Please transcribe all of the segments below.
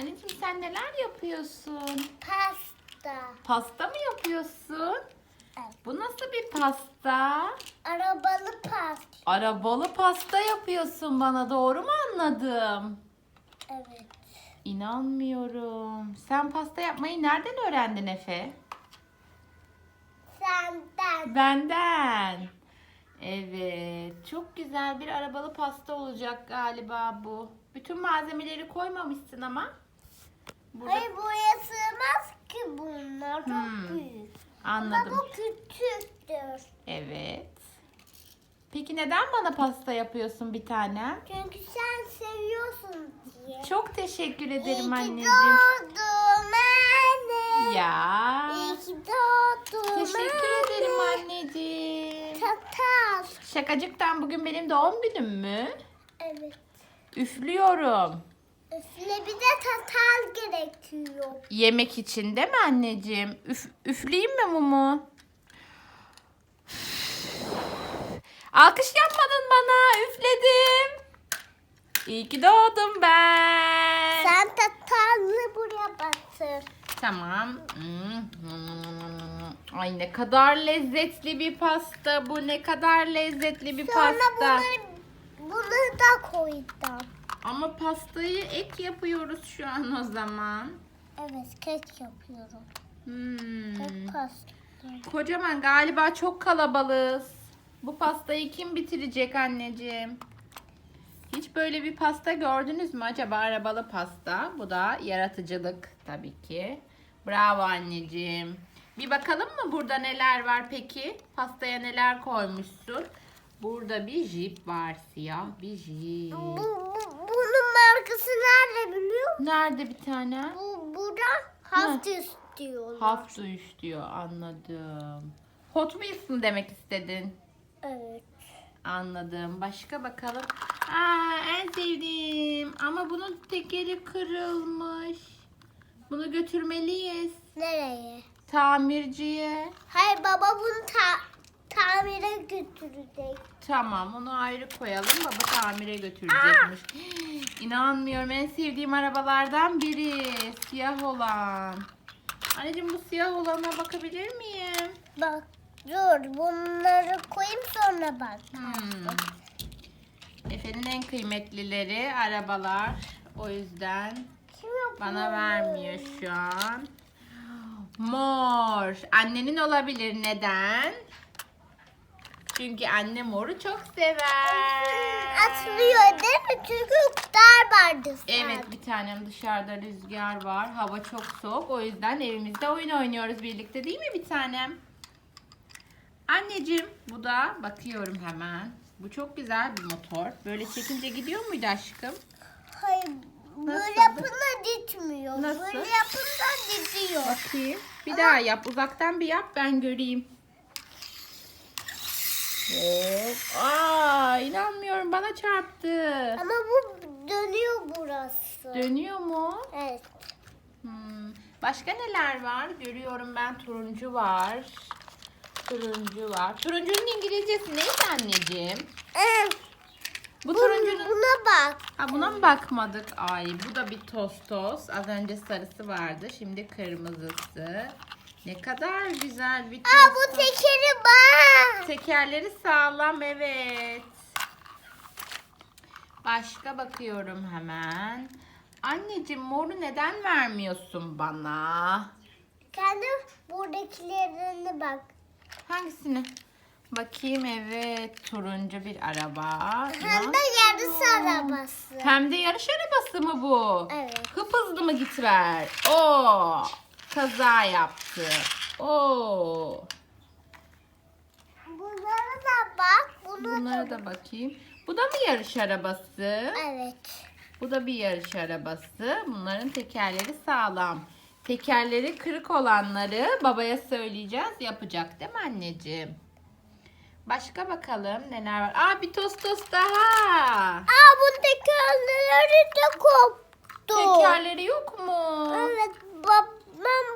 Anneciğim sen neler yapıyorsun? Pasta. Pasta mı yapıyorsun? Evet. Bu nasıl bir pasta? Arabalı pasta. Arabalı pasta yapıyorsun bana doğru mu anladım? Evet. İnanmıyorum. Sen pasta yapmayı nereden öğrendin Efe? Senden. Benden. Evet. Çok güzel bir arabalı pasta olacak galiba bu. Bütün malzemeleri koymamışsın ama. Burada Hayır buraya sığmaz ki bunlar. Çok Hmm, büyük. Ama anladım. bu küçüktür. Evet. Peki neden bana pasta yapıyorsun bir tane? Çünkü sen seviyorsun diye. Çok teşekkür ederim İyi ki anneciğim. doğdun anne. Ya. İyi ki doğdun Teşekkür anne. ederim anneciğim. Tatar. Şakacıktan bugün benim doğum günüm mü? Evet. Üflüyorum. Üfle bir de tatar gerekiyor. Yemek için değil mi anneciğim? Üf, üfleyeyim mi mumu? Alkış yapmadın bana. Üfledim. İyi ki doğdum ben. Sen tatarlı buraya batır. Tamam. Hmm. Ay ne kadar lezzetli bir pasta bu. Ne kadar lezzetli bir Sonra pasta. bunları, bunu da koydum. Ama pastayı et yapıyoruz şu an o zaman. Evet kek yapıyorum. Hmm. Kek pasta. Kocaman galiba çok kalabalığız. Bu pastayı kim bitirecek anneciğim? Hiç böyle bir pasta gördünüz mü acaba arabalı pasta? Bu da yaratıcılık tabii ki. Bravo anneciğim. Bir bakalım mı burada neler var peki? Pastaya neler koymuşsun? Burada bir jip var. Siyah bir jip. Markası nerede biliyor musun? Nerede bir tane? Bu burada hafta istiyorlar. Hafta üç diyor anladım. Hot Wheels mı demek istedin? Evet. Anladım. Başka bakalım. Aa en sevdiğim. Ama bunun tekeri kırılmış. Bunu götürmeliyiz. Nereye? Tamirciye. Hayır baba bunu ta tamire götürecek. Tamam onu ayrı koyalım. Baba tamire götürecekmiş. İnanmıyorum. En sevdiğim arabalardan biri. Siyah olan. Anneciğim bu siyah olana bakabilir miyim? Bak dur bunları koyayım sonra bak. Hmm. Efe'nin en kıymetlileri arabalar. O yüzden? Bana vermiyor şu an. Mor. Annenin olabilir. Neden? Çünkü anne moru çok sever. Atmıyor değil mi? Çünkü dar vardı. Evet bir tanem dışarıda rüzgar var. Hava çok soğuk. O yüzden evimizde oyun oynuyoruz birlikte değil mi bir tanem? Anneciğim bu da bakıyorum hemen. Bu çok güzel bir motor. Böyle çekince gidiyor muydu aşkım? Hayır. Böyle yapınca gitmiyor. Nasıl? Böyle yapınca gidiyor. Bakayım. Bir daha yap. Uzaktan bir yap ben göreyim. Hop. Aa, inanmıyorum bana çarptı. Ama bu dönüyor burası. Dönüyor mu? evet. Hmm. Başka neler var? Görüyorum ben turuncu var. Turuncu var. Turuncunun İngilizcesi neydi anneciğim? Bu bu, turuncunun... buna bak. Ha buna mı bakmadık? Ay bu da bir toz toz. Az önce sarısı vardı. Şimdi kırmızısı. Ne kadar güzel bir Aa bu tekeri bak. Tekerleri sağlam evet. Başka bakıyorum hemen. Anneciğim moru neden vermiyorsun bana? Kendi buradakilerine bak. Hangisini? Bakayım evet turuncu bir araba. Hem de yarısı arabası. Hem de yarış arabası mı bu? Evet. Hıp hızlı mı gitver? Oo kaza yaptı. Oo. Bunlara da bak. Bunlara da. bakayım. Bu da mı yarış arabası? Evet. Bu da bir yarış arabası. Bunların tekerleri sağlam. Tekerleri kırık olanları babaya söyleyeceğiz. Yapacak değil mi anneciğim? Başka bakalım neler var. Aa bir tost tost daha. Aa bu tekerleri de koptu. Tekerleri yok mu? Evet. Babam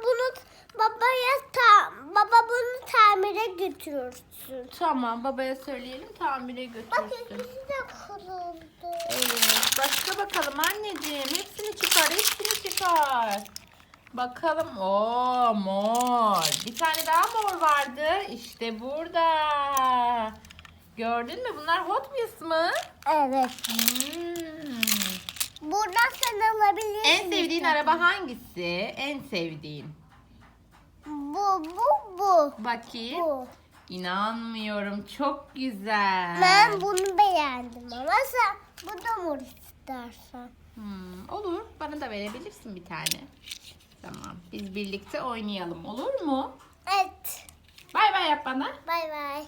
bunu babaya ta, baba bunu götürsün. Tamam babaya söyleyelim tamire Bak götürsün. ikisi de kırıldı. Evet. Başka bakalım anneciğim. Hepsini çıkar. Hepsini çıkar. Bakalım. Oo mor. Bir tane daha mor vardı. İşte burada. Gördün mü? Bunlar Hot Wheels mı? Evet. Hmm. Buradan sen alabilirsin. En sevdiğin araba hangisi? En sevdiğin. Bu, bu, bu. Bakayım. Bu. İnanmıyorum. Çok güzel. Ben bunu beğendim ama sen bu da mor istersen. Hmm, olur. Bana da verebilirsin bir tane. Tamam. Biz birlikte oynayalım. Olur mu? Evet. Bay bay yap bana. Bay bay.